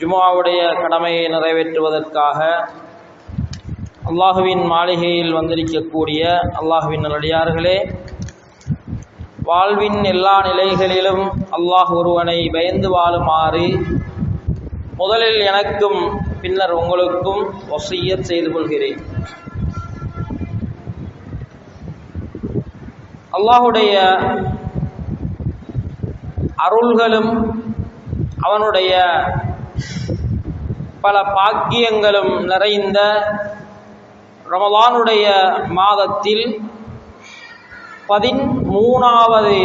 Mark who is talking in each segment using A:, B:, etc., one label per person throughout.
A: ஜுமாவுடைய கடமையை நிறைவேற்றுவதற்காக அல்லாஹுவின் மாளிகையில் வந்திருக்கக்கூடிய அல்லாஹுவின் நல்லடியார்களே வாழ்வின் எல்லா நிலைகளிலும் அல்லாஹ் ஒருவனை பயந்து வாழுமாறு முதலில் எனக்கும் பின்னர் உங்களுக்கும் வசியத் செய்து கொள்கிறேன். அல்லாஹுடைய அருள்களும் அவனுடைய பல பாக்கியங்களும் நிறைந்த ரமலானுடைய மாதத்தில் பதிமூணாவது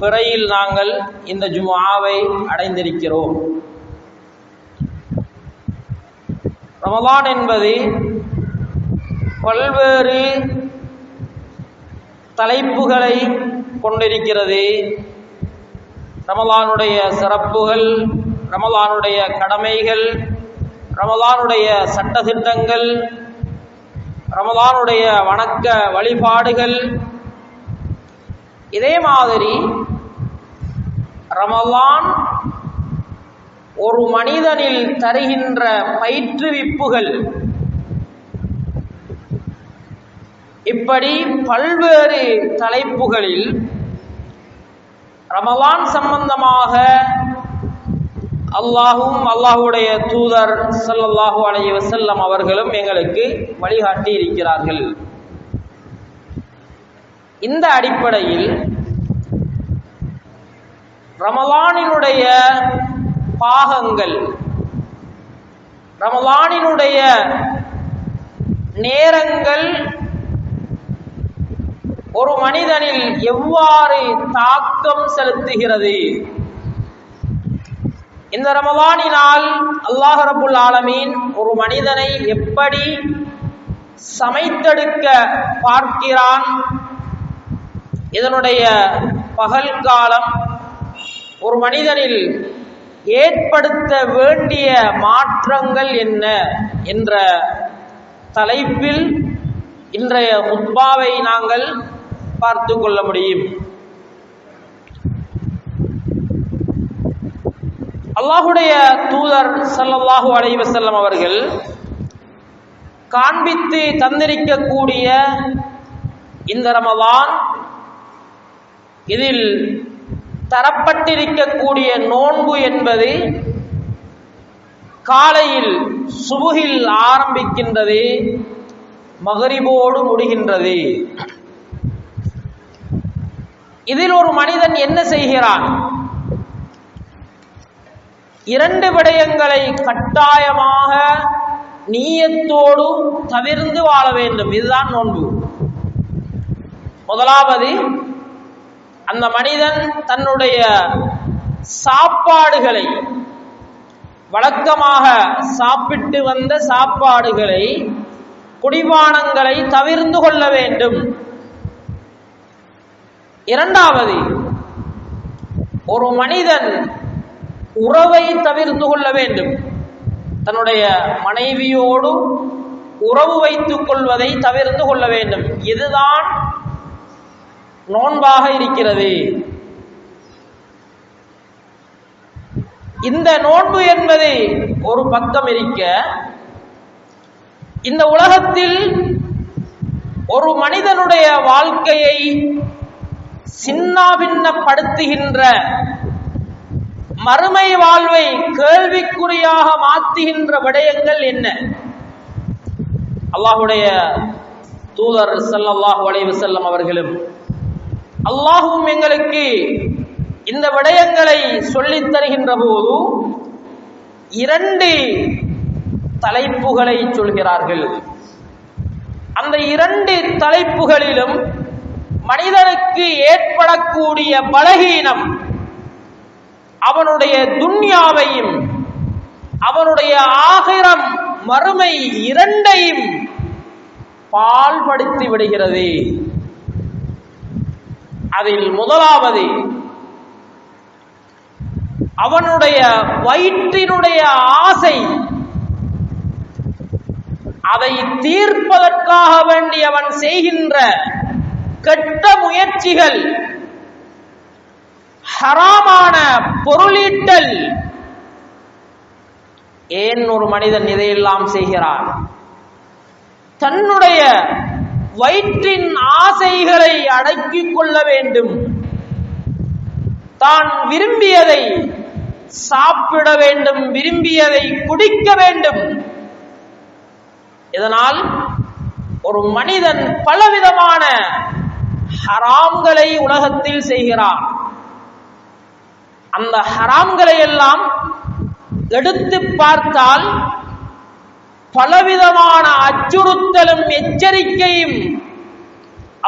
A: பிறையில் நாங்கள் இந்த ஜுமாவை அடைந்திருக்கிறோம். ரமலான் என்பது பல்வேறு தலைப்புகளை கொண்டிருக்கிறது. ரமலானுடைய சிறப்புகள் ரமலானுடைய கடமைகள் ரமலானுடைய சட்டத்திட்டங்கள் ரமலானுடைய வணக்க வழிபாடுகள் இதே மாதிரி ரமலான் ஒரு மனிதனில் தருகின்ற பயிற்றுவிப்புகள். இப்படி பல்வேறு தலைப்புகளில் ரமலான் சம்பந்தமாக அல்லாஹும் அல்லாஹுடைய தூதர் சல்லல்லாஹு அலைய வசல்லம் அவர்களும் எங்களுக்கு வழிகாட்டி இருக்கிறார்கள் இந்த அடிப்படையில் ரமலானினுடைய பாகங்கள் ரமலானினுடைய நேரங்கள் ஒரு மனிதனில் எவ்வாறு தாக்கம் செலுத்துகிறது? இந்த ரமலானினால் அல்லாஹ் ரபுல் ஆலமீன் ஒரு மனிதனை எப்படி சமைத்தெடுக்க பார்க்கிறான்? இதனுடைய பகல் காலம் ஒரு மனிதனில் ஏற்படுத்த வேண்டிய மாற்றங்கள் என்ன என்ற தலைப்பில் இன்றைய உத்பாவை நாங்கள் பார்த்து கொள்ள முடியும். அல்லாஹுடைய தூதர் சல்லல்லாஹு அலைஹி வஸல்லம் அவர்கள் காண்பித்து தந்திருக்கக்கூடிய இந்த ரமலான் இதில் தரப்பட்டிருக்கக்கூடிய நோன்பு என்பது காலையில் சுபுகில் ஆரம்பிக்கின்றது மகரிபோடு முடிகின்றது. இதில் ஒரு மனிதன் என்ன செய்கிறான்? இரண்டு விடயங்களை கட்டாயமாக நீயத்தோடு தவிர்ந்து வாழ வேண்டும். இதுதான் நோன்பு. முதலாவது அந்த மனிதன் தன்னுடைய சாப்பாடுகளை வழக்கமாக சாப்பிட்டு வந்த சாப்பாடுகளை குடிபானங்களை தவிர்ந்து கொள்ள வேண்டும். இரண்டாவது ஒரு மனிதன் உறவை தவிர்த்து கொள்ள வேண்டும். தன்னுடைய மனைவியோடு உறவு வைத்துக் கொள்வதை தவிர்த்து கொள்ள வேண்டும். இதுதான் நோன்பாக இருக்கிறது. இந்த நோன்பு என்பது ஒரு பக்கம் இருக்க இந்த உலகத்தில் ஒரு மனிதனுடைய வாழ்க்கையை சின்னாபின்னப்படுத்துகின்ற மறுமை வாழ்வை கேள்விக்குறியாக மாத்துகின்ற விடயங்கள் என்ன? அல்லாஹுடைய தூதர் சல்லல்லாஹு அலைவு செல்லம் அவர்களும் அல்லாஹும் எங்களுக்கு இந்த விடயங்களை சொல்லித் தருகின்ற போது இரண்டு தலைப்புகளை சொல்கிறார்கள். அந்த இரண்டு தலைப்புகளிலும் மனிதனுக்கு ஏற்படக்கூடிய பலகீனம் அவனுடைய துன்யாவையும் அவனுடைய ஆகிரம் மறுமை இரண்டையும் பால்படுத்தி விடுகிறது. அதில் முதலாவது அவனுடைய வயிற்றினுடைய ஆசை அதை தீர்ப்பதற்காக வேண்டி அவன் செய்கின்ற கெட்ட முயற்சிகள் ஹராமான பொருளீட்டல். ஏன் ஒரு மனிதன் இதையெல்லாம் செய்கிறான்? தன்னுடைய வயிற்றின் ஆசைகளை அடக்கிக் கொள்ள வேண்டும். தான் விரும்பியதை சாப்பிட வேண்டும் விரும்பியதை குடிக்க வேண்டும். இதனால் ஒரு மனிதன் பலவிதமான ஹராம்களை உலகத்தில் செய்கிறான். அந்த ஹராம்களை எல்லாம் எடுத்து பார்த்தால் பலவிதமான அச்சுறுத்தலும் எச்சரிக்கையும்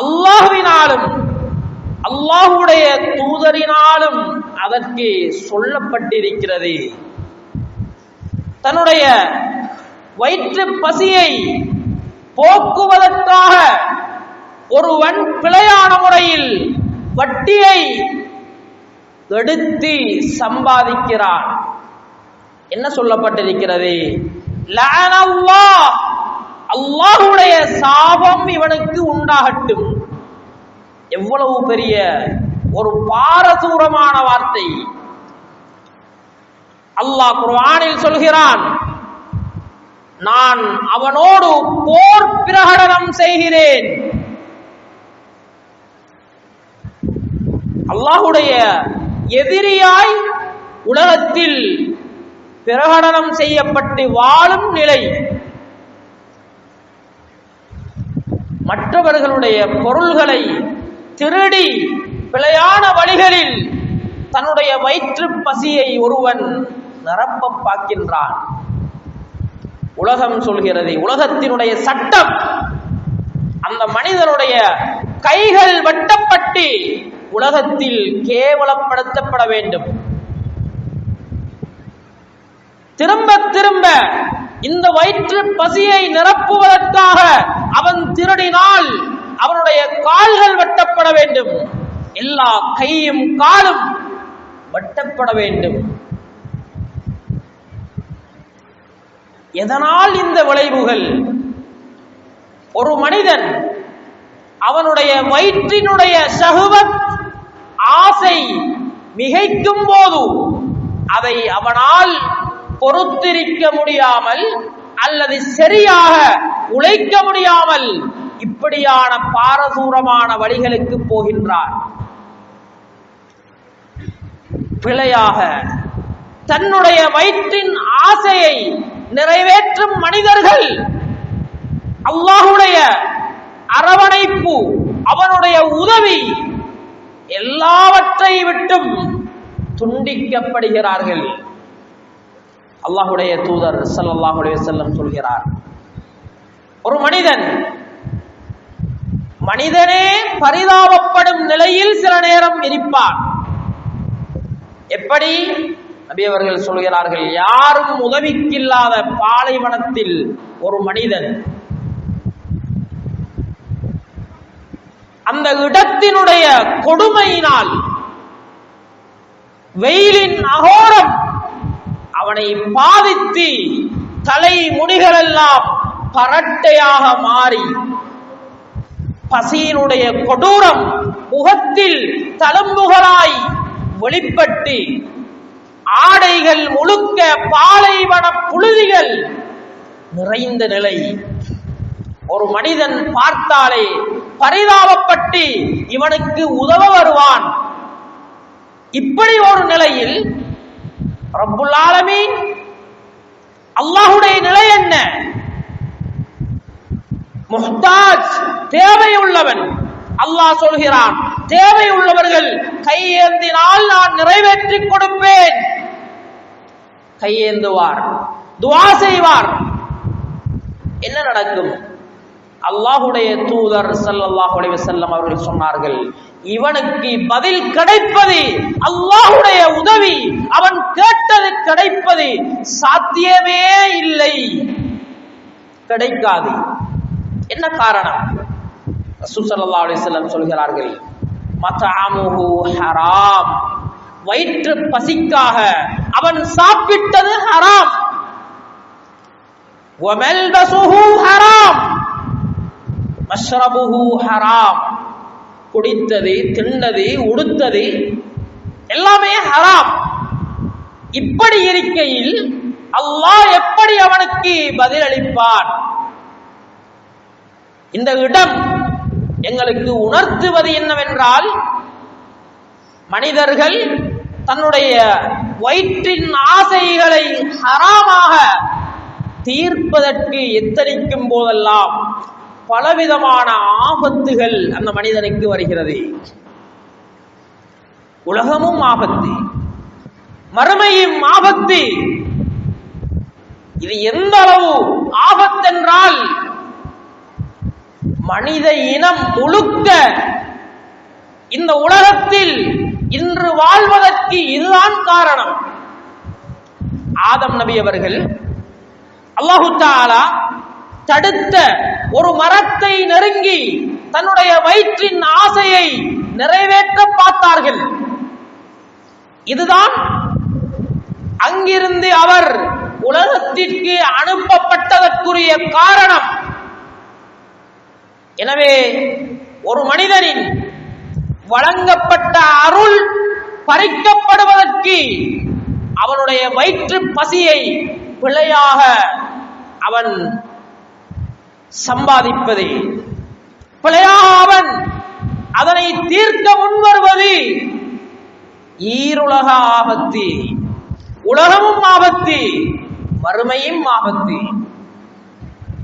A: அல்லாஹுவினாலும் அல்லாஹுடைய தூதரினாலும் அதற்கு சொல்லப்பட்டிருக்கிறது. தன்னுடைய வயிற்று பசியை போக்குவதற்காக ஒருவன் பிழையான முறையில் வட்டியை எடுத்து சம்பாதிக்கிறான். என்ன சொல்லப்பட்டிருக்கிறது? அல்லாஹுடைய சாபம் இவனுக்கு உண்டாகட்டும். எவ்வளவு பெரிய ஒரு பாரதூரமான வார்த்தை. அல்லாஹ் குர்ஆனில் சொல்கிறான் நான் அவனோடு போர் பிரகடனம் செய்கிறேன். அல்லாஹுடைய எதிரியாய் உலகத்தில் பிரகடனம் செய்யப்பட்டு வாழும் நிலை. மற்றவர்களுடைய பொருள்களை திருடி பிழையான வழிகளில் தன்னுடைய வயிற்று பசியை ஒருவன் நிரப்ப பார்க்கின்றான் உலகம் சொல்கிறது உலகத்தினுடைய சட்டம் அந்த மனிதனுடைய கைகள் வட்டப்பட்டு உலகத்தில் கேவலப்படுத்தப்பட வேண்டும். திரும்ப திரும்ப இந்த வயிற்று பசியை நிரப்புவதற்காக அவன் திருடினால் அவனுடைய கால்கள் வெட்டப்பட வேண்டும். எல்லா கையும் காலும் வெட்டப்பட வேண்டும். எதனால் இந்த விளைவுகள்? ஒரு மனிதன் அவனுடைய வயிற்றினுடைய சகுவத் ஆசை மிகைக்கும் போது அதை அவனால் பொறுத்திருக்க முடியாமல் அல்லது சரியாக உழைக்க முடியாமல் இப்படியான பாரதூரமான வழிகளுக்கு போகின்றார். பிழையாக தன்னுடைய வயிற்றின் ஆசையை நிறைவேற்றும் மனிதர்கள் அல்லாஹுடைய அரவணைப்பு அவனுடைய உதவி எல்லாவற்றை விட்டும் துண்டிக்கப்படுகிறார்கள். அல்லாஹுடைய தூதர் சல்லாஹுடைய செல்லம் சொல்கிறார் ஒரு மனிதன் மனிதனே பரிதாபப்படும் நிலையில் சில நேரம் இருப்பான். எப்படி? நபி அவர்கள் சொல்கிறார்கள் யாரும் உதவிக்கில்லாத பாலைவனத்தில் ஒரு மனிதன் அந்த இடத்தினுடைய கொடுமையினால் வெயிலின் அகோரம் அவனை பாதித்து தலை முடிகளெல்லாம் பரட்டையாக மாறி பசியினுடைய கொடூரம் முகத்தில் தழும்புகளாய் வெளிப்பட்டு ஆடைகள் முழுக்க பாலைவன புழுதிகள் நிறைந்த நிலை. ஒரு மனிதன் பார்த்தாலே பரிதாபப்பட்டு இவனுக்கு உதவ வருவான். இப்படி ஒரு நிலையில் ரப்புல் அல்லாஹுடைய நிலை என்ன? முஹ்தாஜ் தேவை உள்ளவன் அல்லாஹ் சொல்கிறான் தேவை உள்ளவர்கள் கையேந்தினால் நான் நிறைவேற்றி கொடுப்பேன். கையேந்துவார் துவா செய்வார். என்ன நடக்கும்? அல்லாஹுடைய தூதர் ஸல்லல்லாஹு செல்லம் அவர்கள் சொன்னார்கள் இவனுக்கு பதில் கிடைப்பது அல்லாஹுடைய உதவி. அவன் கேட்டது கிடைப்பது சாத்தியமே இல்லை. கிடைக்காது. என்ன காரணம்? சுசல்லா ஸல்லல்லாஹு அலைஹி சொல்கிறார்கள் மத்அமுஹு ஹராம். வயிற்று பசிக்காக அவன் சாப்பிட்டது ஹராம். ஹராம். மஷ்ரபுஹு ஹராம். குடித்தது தின்னது உடுத்தது எல்லாமே ஹராம். இப்படி இருக்கையில் அல்லாஹ் எப்படி அவனுக்கு பதிலளிப்பான்? இந்த இடம் எங்களுக்கு உணர்த்துவது என்னவென்றால் மனிதர்கள் தன்னுடைய வயிற்றின் ஆசைகளை ஹராமாக தீர்ப்பதற்கு எத்தரிக்கும் போதெல்லாம் பலவிதமான ஆபத்துகள் அந்த மனிதனுக்கு வருகிறது. உலகமும் ஆபத்து மறுமையும் ஆபத்து. இது எந்த அளவு ஆபத்தென்றால் மனித இனம் முழுக்க இந்த உலகத்தில் இன்று வாழ்வதற்கு இதுதான் காரணம். ஆதம் நபி அவர்கள் அல்லாஹு தாலா தடுத்த ஒரு மரத்தை நெருங்கி தன்னுடைய வயிற்றின் ஆசையை நிறைவேற்ற பார்த்தார்கள். இதுதான் அங்கிருந்து அவர் உலகத்திற்கு அனுப்பப்பட்டதற்குரிய காரணம். எனவே ஒரு மனிதனின் வழங்கப்பட்ட அருள் பறிக்கப்படுவதற்கு அவனுடைய வயிற்று பசியை பிழையாக அவன் சம்பாதிப்பது. பிழையாவன் அதனை தீர்க்க முன்வருவது. ஈருலக ஆபத்து உலகமும் ஆபத்து வறுமையும் ஆபத்து.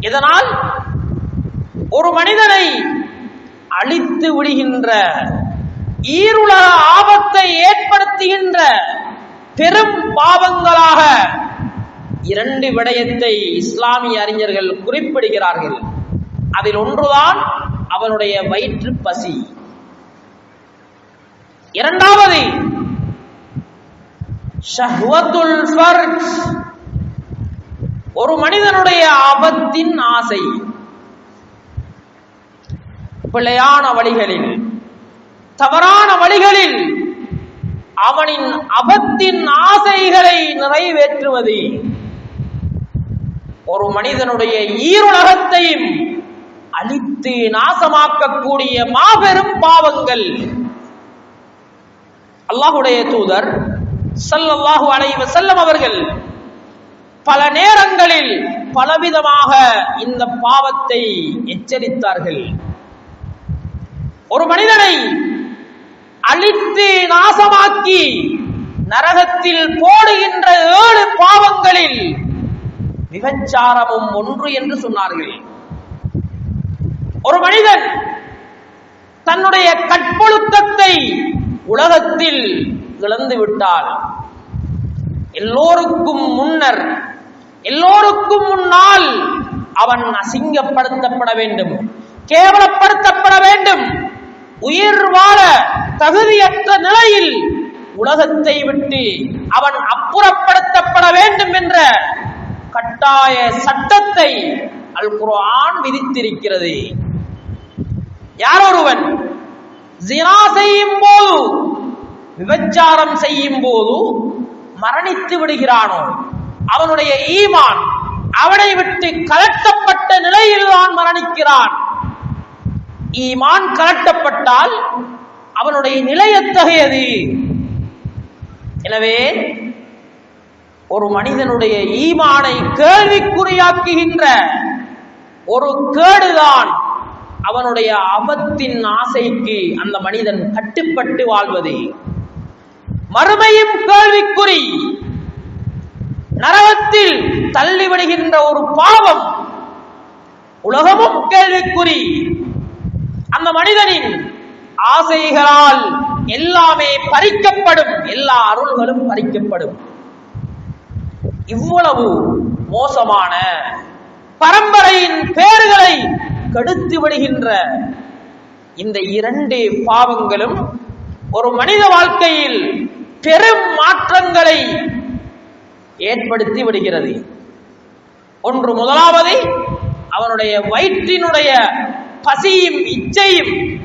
A: இதனால் ஒரு மனிதனை அழித்து விடுகின்ற ஈருலக ஆபத்தை ஏற்படுத்துகின்ற பெரும் பாவங்களாக இரண்டு விடயத்தை இஸ்லாமிய அறிஞர்கள் குறிப்பிடுகிறார்கள். அதில் ஒன்றுதான் அவனுடைய வயிற்று பசி. இரண்டாவது ஃபர்ஜ். ஒரு மனிதனுடைய அபத்தின் ஆசை. பிழையான வழிகளில் தவறான வழிகளில் அவனின் அபத்தின் ஆசைகளை நிறைவேற்றுவது. ஒரு மனிதனுடைய ஈருலகத்தையும் அழித்து நாசமாக்கக்கூடிய மாபெரும் பாவங்கள். அல்லாஹுடைய தூதர் ஸல்லல்லாஹு அலைவ செல்லம் அவர்கள் பல நேரங்களில் பலவிதமாக இந்த பாவத்தை எச்சரித்தார்கள். ஒரு மனிதனை அழித்து நாசமாக்கி நரகத்தில் போடுகின்ற ஏழு பாவங்களில் விபச்சாரமும் ஒன்று என்று சொன்னார்கள். ஒரு மனிதன் தன்னுடைய கற்பொழுக்கத்தை உலகத்தில் இழந்து விட்டால் எல்லோருக்கும் முன்னர் எல்லோருக்கும் முன்னால் அவன் அசிங்கப்படுத்தப்பட வேண்டும் கேவலப்படுத்தப்பட வேண்டும். உயிர் வாழ தகுதியற்ற நிலையில் உலகத்தை விட்டு அவன் அப்புறப்படுத்தப்பட வேண்டும் என்ற கட்டாய சட்டத்தை அல் குரான் விதித்திருக்கிறது. யார் ஒருவன் ஜினா செய்யும் போது விபச்சாரம் செய்யும் போது மரணித்து விடுகிறானோ அவனுடைய ஈமான் அவனை விட்டு கலட்டப்பட்ட நிலையில் தான் மரணிக்கிறான். ஈமான் கலட்டப்பட்டால் அவனுடைய நிலை எத்தகையது? எனவே ஒரு மனிதனுடைய ஈமானை கேள்விக்குறியாக்குகின்ற ஒரு கேடுதான் அவனுடைய அபத்தின் ஆசைக்கு அந்த மனிதன் கட்டுப்பட்டு வாழ்வது. மறுமையும் கேள்விக்குறி. நரகத்தில் தள்ளிவிடுகின்ற ஒரு பாவம். உலகமும் கேள்விக்குறி. அந்த மனிதனின் ஆசைகளால் எல்லாமே பறிக்கப்படும். எல்லா அருள்களும் பறிக்கப்படும். இவ்வளவு மோசமான பரம்பரையின் பேர்களை கெடுத்து விடுகின்ற இந்த இரண்டு பாவங்களும் ஒரு மனித வாழ்க்கையில் பெரும் மாற்றங்களை ஏற்படுத்தி விடுகிறது. ஒன்று முதலாவது அவனுடைய வயிற்றினுடைய பசியும் இச்சையும்.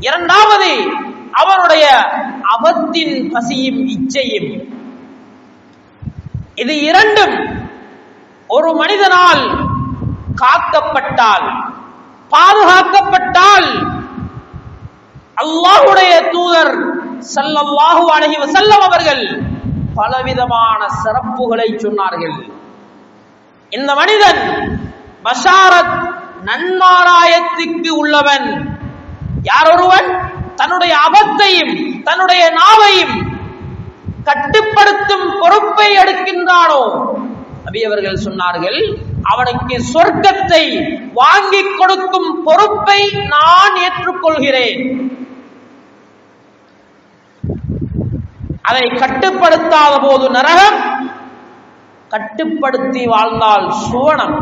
A: இரண்டாவது அவனுடைய அவத்தின் பசியும் இச்சையும். இது இரண்டும் ஒரு மனிதனால் காக்கப்பட்டால் பாதுகாக்கப்பட்டால் அல்லாஹுடைய தூதர் ஸல்லல்லாஹு அலைஹி வஸல்லம் அவர்கள் பலவிதமான சிறப்புகளை சொன்னார்கள். இந்த மனிதன் பஷாரத் நன்மாராயத்துக்கு உள்ளவன். யார் ஒருவன் தன்னுடைய அபத்தையும் தன்னுடைய நாவையும் கட்டுப்படுத்தும் பொறுப்பை எடுக்கின்றானோ? நபி அவர்கள் சொன்னார்கள் அவனுக்கு சொர்க்கத்தை வாங்கிக் கொடுக்கும் பொறுப்பை நான் ஏற்றுக்கொள்கிறேன். அதை கட்டுப்படுத்தாத போது நரகம் கட்டுப்படுத்தி வாழ்ந்தால் சுவனம்.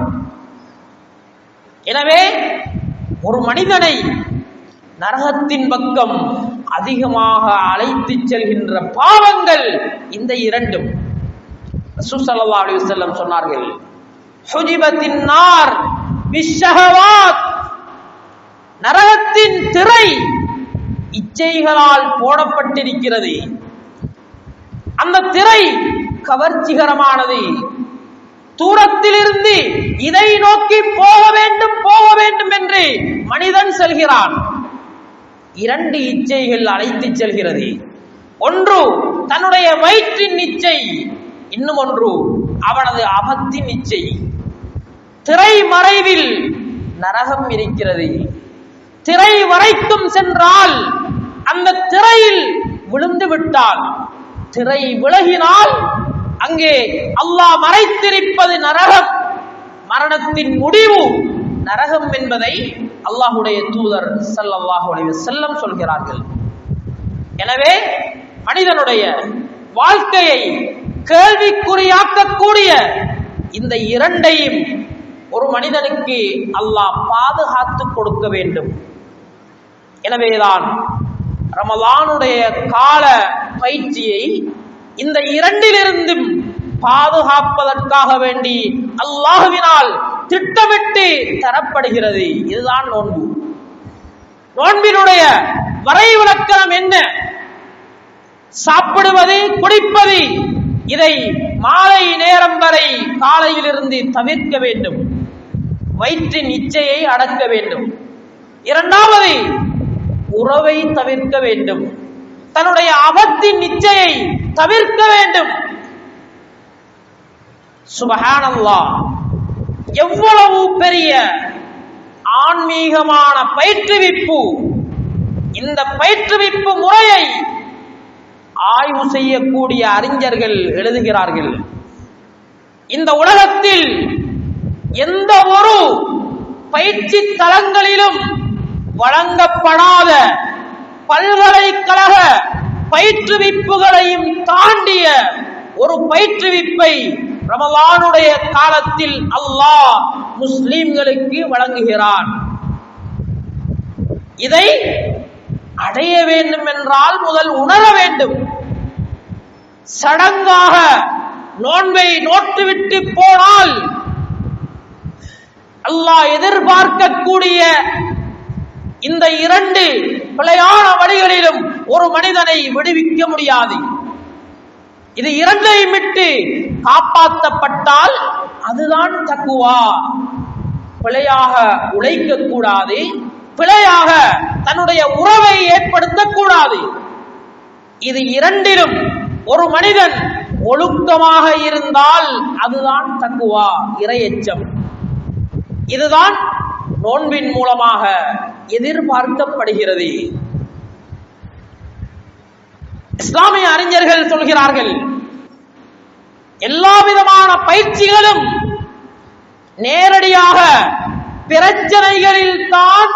A: எனவே ஒரு மனிதனை நரகத்தின் பக்கம் அதிகமாக அழைத்து செல்கின்ற பாவங்கள் இந்த இரண்டும். சுசல்லா அலி செல்லம் சொன்னார்கள் சுஜிபத்தின் நார் விஷகவாத் நரகத்தின் திரை இச்சைகளால் போடப்பட்டிருக்கிறது. அந்த திரை கவர்ச்சிகரமானது. தூரத்திலிருந்து இதை நோக்கி போக வேண்டும் போக வேண்டும் என்று மனிதன் செல்கிறான். இரண்டு இச்சைகள் அழைத்துச் செல்கிறது. ஒன்று தன்னுடைய வயிற்றின் இச்சை இன்னும் ஒன்று அவனது அகத்தின் இச்சை. திரை மறைவில் நரகம் இருக்கிறது. திரை வரைக்கும் சென்றால் அந்த திரையில் விழுந்து விட்டால் திரை விலகினால் அங்கே அல்லாஹ் மறைத்திருப்பது நரகம். மரணத்தின் முடிவு நரகம் என்பதை அல்லாஹுடைய தூதர் ஸல்லல்லாஹு செல்லம் சொல்கிறார்கள். எனவே மனிதனுடைய வாழ்க்கையை கேள்விக்குறியாக்கக்கூடிய இந்த இரண்டையும் ஒரு மனிதனுக்கு அல்லாஹ் பாதுகாத்து கொடுக்க வேண்டும். எனவேதான் ரமலானுடைய கால பயிற்சியை இந்த இரண்டிலிருந்தும் பாதுகாப்பதற்காக வேண்டி அல்லாஹுவினால் திட்டமிட்டு தரப்படுகிறது. இதுதான் நோன்பு. நோன்பினுடைய வரைவிலக்கணம் என்ன? சாப்பிடுவது குடிப்பது இதை மாலை நேரம் வரை காலையிலிருந்து தவிர்க்க வேண்டும். வயிற்றின் இச்சையை அடக்க வேண்டும். இரண்டாவது உறவை தவிர்க்க வேண்டும். தன்னுடைய அவத்தின் நிச்சயை தவிர்க்க வேண்டும். சுபஹானல்லா எவ்வளவு பெரிய ஆன்மீகமான பயிற்றுவிப்பு இந்த பயிற்றுவிப்பு முறையை ஆய்வு செய்யக்கூடிய அறிஞர்கள் எழுதுகிறார்கள். இந்த உலகத்தில் எந்த ஒரு பயிற்சி தளங்களிலும் வழங்கப்படாத பல்கலைக்கழக பயிற்றுவிப்புகளையும் தாண்டிய ஒரு பயிற்றுவிப்பை ரமலானுடைய காலத்தில் அல்லாஹ் முஸ்லிம்களுக்கு வழங்குகிறான். இதை அடைய வேண்டும் என்றால் முதல் உணர வேண்டும். சடங்காக நோன்பை நோட்டுவிட்டு போனால் அல்லாஹ் எதிர்பார்க்கக்கூடிய இந்த இரண்டு பிழையான வழிகளிலும் ஒரு மனிதனை விடுவிக்க முடியாது. இது இரண்டையும் விட்டு காப்பாற்றப்பட்டால் அதுதான் தக்குவா. பிழையாக உழைக்க கூடாது பிழையாக தன்னுடைய உறவை ஏற்படுத்தக்கூடாது. இது இரண்டிலும் ஒரு மனிதன் ஒழுக்கமாக இருந்தால் அதுதான் தக்குவா இரையச்சம். இதுதான் நோன்பின் மூலமாக எதிர்பார்க்கப்படுகிறது. இஸ்லாமிய அறிஞர்கள் சொல்கிறார்கள் எல்லா விதமான பயிற்சிகளும் நேரடியாக பிரச்சனைகளில் தான்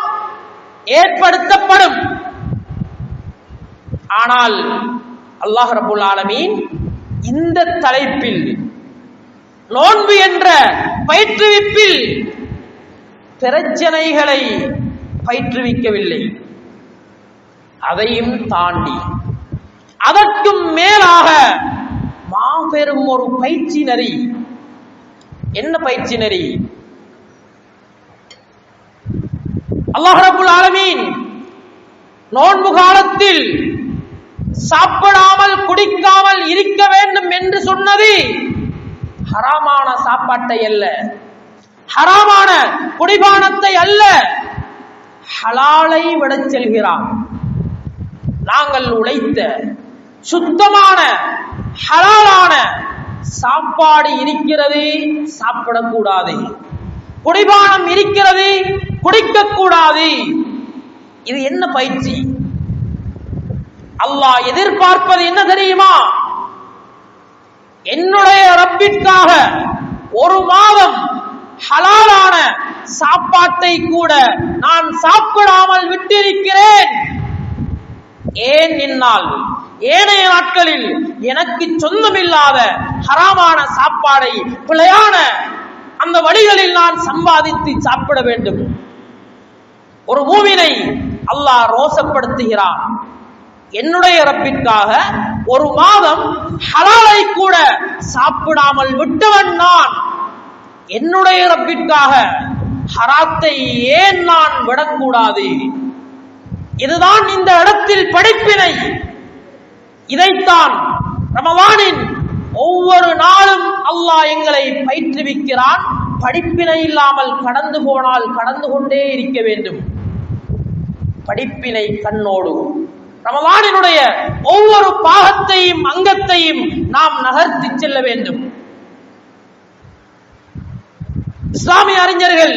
A: ஏற்படுத்தப்படும். ஆனால் அல்லாஹ் ரபுல் ஆலமீன் இந்த தலைப்பில் நோன்பு என்ற பயிற்றுவிப்பில் பிரச்சனைகளை பயிற்றுவிக்கவில்லை. அதையும் தாண்டி அதற்கும் மேலாக மாபெரும் ஒரு பயிற்சி நெறி. என்ன பயிற்சி நெறி? அல்லாஹரபுல் ஆலமீன் நோன்பு காலத்தில் சாப்பிடாமல் குடிக்காமல் இருக்க வேண்டும் என்று சொன்னது ஹராமான சாப்பாட்டை அல்ல. ஹராமான குடிபானத்தை அல்ல. ஹலாலை விடச் செல்கிறான் நாங்கள் உழைத்த சுத்தமான ஹலாலான சாப்பாடு இருக்கிறது சாப்பிடக்கூடாது. குடிபானம் இருக்கிறது குடிக்கக்கூடாது. இது என்ன பயிற்சி? அல்லாஹ் எதிர்பார்ப்பது என்ன தெரியுமா? என்னுடைய ரப்பிற்காக ஒரு மாதம் ஹலாலான சாப்பாட்டை கூட நான் சாப்பிடாமல் விட்டிருக்கிறேன். ஏன் என்னால் ஏனைய நாட்களில் எனக்கு சொந்தமில்லாத ஹராமான சாப்பாடை பிழையான அந்த வழிகளில் நான் சம்பாதித்து சாப்பிட வேண்டும். ஒரு மூவினை அல்லாஹ் ரோசப்படுத்துகிறான். என்னுடைய இறப்பிற்காக ஒரு மாதம் ஹலாலை கூட சாப்பிடாமல் விட்டவன் நான். என்னுடைய இறப்பிற்காக ஹராத்தை ஏன் நான் விடக்கூடாது? இதுதான் இந்த இடத்தில் படிப்பினை. இதைத்தான் ரமவானின் ஒவ்வொரு நாளும் அல்லாஹ் எங்களை பயிற்றுவிக்கிறான். படிப்பினை இல்லாமல் கடந்து போனால் கடந்து கொண்டே இருக்க வேண்டும். படிப்பினை கண்ணோடு. ரமவானினுடைய ஒவ்வொரு பாகத்தையும் அங்கத்தையும் நாம் நகர்த்தி செல்ல வேண்டும். இஸ்லாமிய அறிஞர்கள்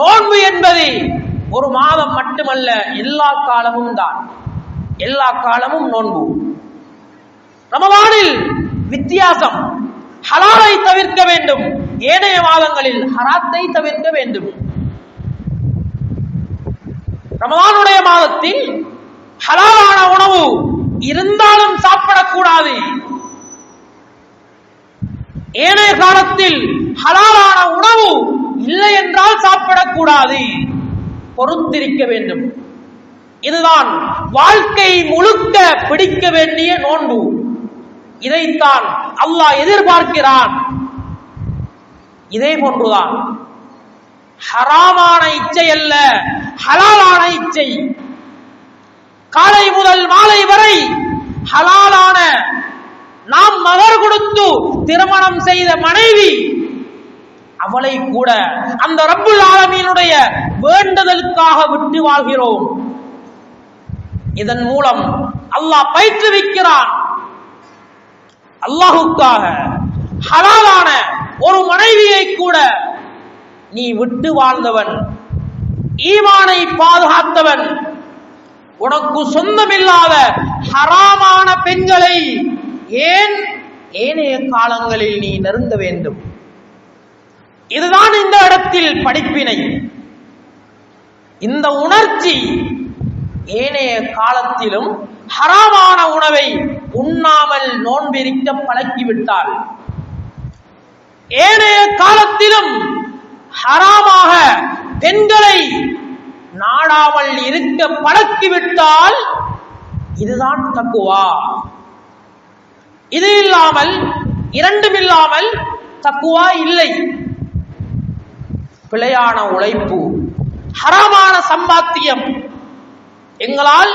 A: நோன்பு என்பது ஒரு மாதம் மட்டுமல்ல எல்லா காலமும் தான். எல்லா காலமும் நோன்பு. ரமலானில் வித்தியாசம். ஹலாலை தவிர்க்க வேண்டும். ஏனைய மாதங்களில் ஹராத்தை தவிர்க்க வேண்டும். ரமலானுடைய மாதத்தில் ஹலாலான உணவு இருந்தாலும் சாப்பிடக்கூடாது. ஏனைய காலத்தில் ஹலாலான உணவு இல்லை என்றால் சாப்பிடக்கூடாது. பொறுத்திருக்க வேண்டும். இதுதான் வாழ்க்கை முழுக்க பிடிக்க வேண்டிய நோன்பு. இதைத்தான் அல்லாஹ் எதிர்பார்க்கிறான். இதே போன்றுதான் ஹராமான இச்சை அல்ல ஹலாலான இச்சை. காலை முதல் மாலை வரை ஹலாலான நாம் மகர் கொடுத்து திருமணம் செய்த மனைவி அவளை கூட அந்த ரப்புல் ஆலமீனுடைய வேண்டுதலுக்காக விட்டு வாழ்கிறோம். இதன் மூலம் அல்லாஹ் பயிற்றுவிக்கிறான். அல்லாஹுக்காக ஹலாலான ஒரு மனைவியை கூட நீ விட்டு வாழ்ந்தவன் ஈமானை பாதுகாத்தவன் உனக்கு சொந்தமில்லாத ஹராமான பெண்களை ஏன் ஏனைய காலங்களில் நீ நெருங்க வேண்டும்? இதுதான் இந்த இடத்தில் படிப்பினை. இந்த உணர்ச்சி ஏனைய காலத்திலும் ஹராமான உணவை உண்ணாமல் நோன்பிருக்க பழக்கிவிட்டால் ஏனைய காலத்திலும் ஹராமாக பெண்களை நாடாமல் இருக்க பழக்கிவிட்டால் இதுதான் தக்குவா. இது இல்லாமல் இரண்டும் இல்லாமல் தக்குவா இல்லை. பிழையான உழைப்பு ஹராமான சம்பாத்தியம் எங்களால்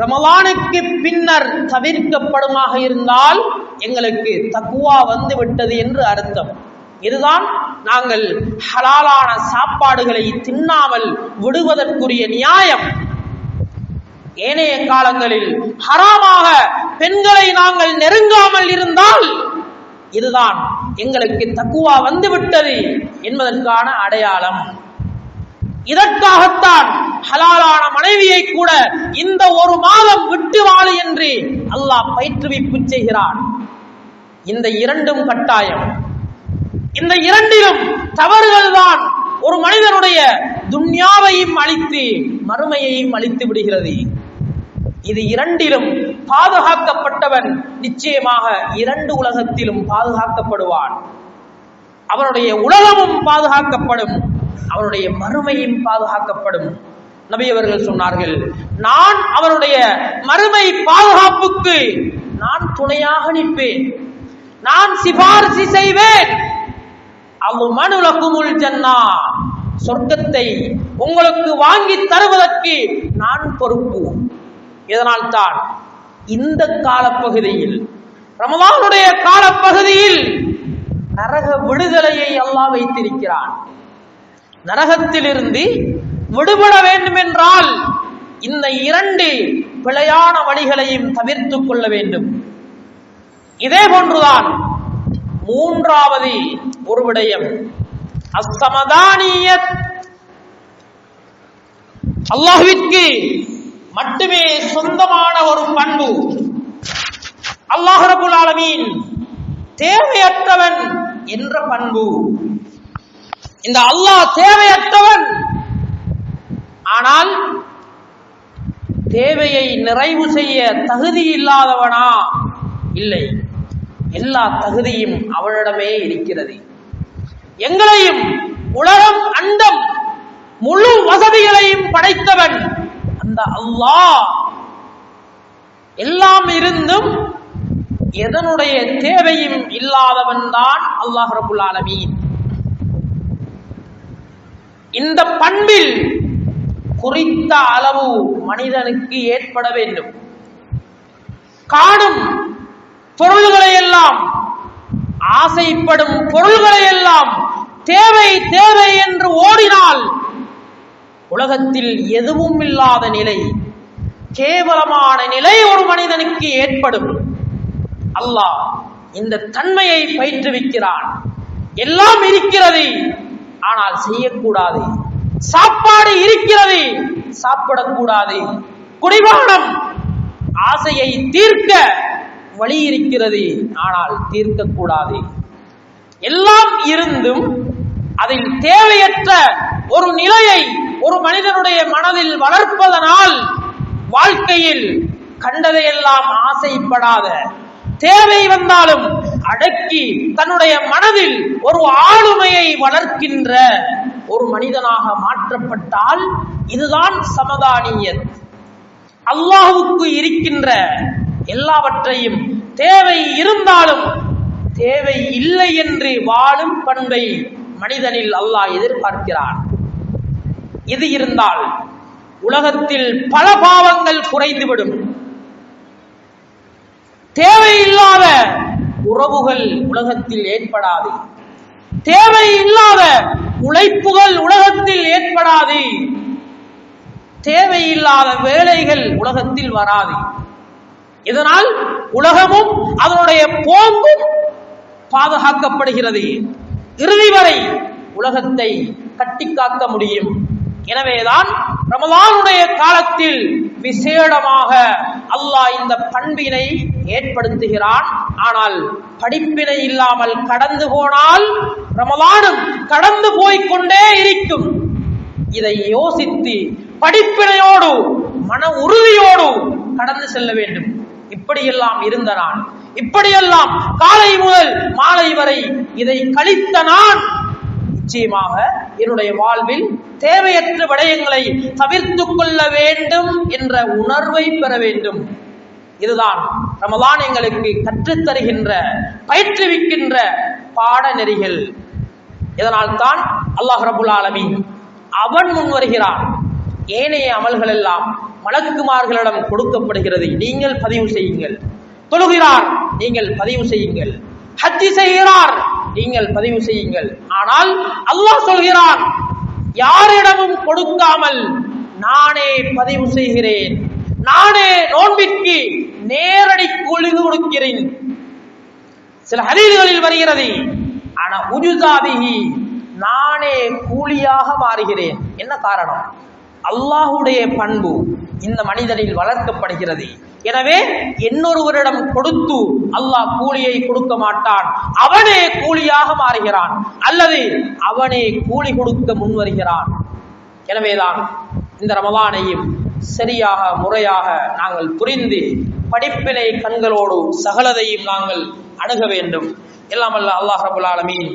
A: ரமலானுக்கு பின்னர் தவிர்க்கப்படுமாக இருந்தால் எங்களுக்கு தக்குவா வந்து விட்டது என்று அர்த்தம். இதுதான் நாங்கள் ஹலாலான சாப்பாடுகளை தின்னாமல் விடுவதற்குரிய நியாயம். ஏனைய காலங்களில் ஹராமாக பெண்களை நாங்கள் நெருங்காமல் இருந்தால் இதுதான் எங்களுக்கு தக்குவா வந்துவிட்டது என்பதற்கான அடையாளம். இதற்காகத்தான் ஹலாலான மனைவியை கூட இந்த ஒரு மாதம் விட்டு வாழு என்று அல்லாஹ் பயிற்றுவிப்பு செய்கிறான். இந்த இரண்டும் கட்டாயம். இந்த இரண்டிலும் தவறுகள் தான் ஒரு மனிதனுடைய துன்யாவையும் அழித்து மறுமையையும் அழித்து விடுகிறது. இது இரண்டிலும் பாதுகாக்கப்பட்டவன் நிச்சயமாக இரண்டு உலகத்திலும் பாதுகாக்கப்படுவான். அவனுடைய உலகமும் பாதுகாக்கப்படும் அவனுடைய மறுமையும் பாதுகாக்கப்படும். நபி அவர்கள் சொன்னார்கள் நான் அவனுடைய மறுமை பாதுகாப்புக்கு நான் துணையாக நிற்பேன். நான் சிபாரிசு செய்வேன். அவு மனுலகுமுல் ஜன்னா. சொர்க்கத்தை உங்களுக்கு வாங்கி தருவதற்கு நான் பொறுப்பு. இதனால் தான் இந்த காலப்பகுதியில் ரமதானுடைய காலப்பகுதியில் நரக விடுதலையை அல்லாஹ் வைத்திருக்கிறான். நரகத்திலிருந்து விடுபட வேண்டும் என்றால் இந்த இரண்டு பிழையான வழிகளையும் தவிர்த்துக் கொள்ள வேண்டும். இதே போன்றுதான் மூன்றாவது ஒரு விடயம். அசமதானிய அல்லாஹுவிற்கு மட்டுமே சொந்தமான ஒரு பண்பு. அல்லாஹ் ரபுல் ஆலமீன் தேவையற்றவன் என்ற பண்பு. இந்த அல்லாஹ் தேவையற்றவன். ஆனால் தேவையை நிறைவு செய்ய தகுதி இல்லாதவனா? இல்லை. எல்லா தகுதியும் அவனிடமே இருக்கிறது. எங்களையும் உலகம் அண்டம் முழு வசதிகளையும் படைத்தவன் இந்த அல்லாஹ். எல்லாம் இருந்தும் எதனுடைய தேவையும் இல்லாதவன் தான் அல்லாஹ் ரபுல் ஆலமீன். இந்த பண்பில் குறித்த அளவு மனிதனுக்கு ஏற்பட வேண்டும். காணும் பொருள்களை எல்லாம் ஆசைப்படும் பொருள்களை எல்லாம் தேவை தேவை என்று ஓடினால் உலகத்தில் எதுவும் இல்லாத நிலை கேவலமான நிலை ஒரு மனிதனுக்கு ஏற்படும். அல்லாஹ் இந்த தன்மையை பயிற்றுவிக்கிறான். எல்லாம் இருக்கிறது ஆனால் செய்யக்கூடாது. சாப்பாடு இருக்கிறது சாப்பிடக்கூடாது. குடிபானம் ஆசையை தீர்க்க வழி இருக்கிறது ஆனால் தீர்க்கக்கூடாது. எல்லாம் இருந்தும் அதில் தேவையற்ற ஒரு நிலையை ஒரு மனிதனுடைய மனதில் வளர்ப்பதனால் வாழ்க்கையில் கண்டதையெல்லாம் ஆசைப்படாத தேவை வந்தாலும் அடக்கி தன்னுடைய மனதில் ஒரு ஆளுமையை வளர்க்கின்ற ஒரு மனிதனாக மாற்றப்பட்டால் இதுதான் சமதானியத் அல்லாஹுக்கு இருக்கின்ற எல்லாவற்றையும் தேவை இருந்தாலும் தேவை இல்லை என்று வாழும் பண்பை மனிதனில் அல்லாஹ் எதிர்பார்க்கிறான். இது இருந்தால் உலகத்தில் பல பாவங்கள் குறைந்துவிடும். தேவையில்லாத உறவுகள் உலகத்தில் ஏற்படாது. தேவையில்லாத உழைப்புகள் உலகத்தில் ஏற்படாது. தேவையில்லாத வேலைகள் உலகத்தில் வராது. இதனால் உலகமும் அதனுடைய போங்கும் பாதுகாக்கப்படுகிறது. இறுதி வரை உலகத்தை கட்டி காக்க முடியும். எனவேதான் ரமலானுடைய காலத்தில் விசேடமாக அல்லாஹ் இந்த பண்பினை ஏற்படுத்துகிறான். ஆனால் படிப்பினை இல்லாமல் கடந்து போனால் ரமலானும் கடந்து போய்க்கொண்டே இருக்கும். இதை யோசித்து படிப்பினையோடு மன உறுதியோடு கடந்து செல்ல வேண்டும். இப்படியெல்லாம் இருந்த நான் இப்படியெல்லாம் காலை முதல் மாலை வரை இதை கழித்த நான் நிச்சயமாக என்னுடைய வாழ்வில் தேவையற்ற விடயங்களை தவிர்த்து கொள்ள வேண்டும் என்ற உணர்வை பெற வேண்டும். இதுதான் ரமதான் எங்களுக்கு கற்றுத்தருகின்ற பயிற்றுவிக்கின்ற பயிற்றுவிக்கின்ற பாடநெறிகள். இதனால் தான் அல்லாஹ் ரபுல் ஆலமி அவன் முன் வருகிறான். ஏனைய அமல்கள் எல்லாம் மலக்குமார்களிடம் கொடுக்கப்படுகிறது. நீங்கள் பதிவு செய்யுங்கள். தொழுகிறார் நீங்கள் பதிவு செய்யுங்கள். ஹஜ்ஜி செய்கிறார். நீங்கள் பதிவு செய்யுங்கள். ஆனால் அல்லாஹ் சொல்கிறான் யாரிடமும் கொடுக்காமல் நானே பதிவு செய்கிறேன். நானே நோன்பிற்கு நேரடி கூலி கொடுக்கிறேன். சில ஹதீதுகளில் வருகிறது ஆனா உஜுதாதிகி நானே கூலியாக மாறுகிறேன். என்ன காரணம்? அல்லாஹுடைய பண்பு இந்த மனிதனில் வளர்க்கப்படுகிறது. எனவே இன்னொருவரிடம் கொடுத்து அல்லாஹ் கூலியை கொடுக்க மாட்டான். அவனே கூலியாக மாறுகிறான். அல்லது அவனே கூலி கொடுக்க முன்வருகிறான். எனவேதான் இந்த ரமலானையும் சரியாக முறையாக நாங்கள் புரிந்து படிப்பினை கண்களோடு சகலதையும் நாங்கள் அணுக வேண்டும். எல்லாம் அல்ல அல்லாஹ் ரபுல் ஆலமீன்.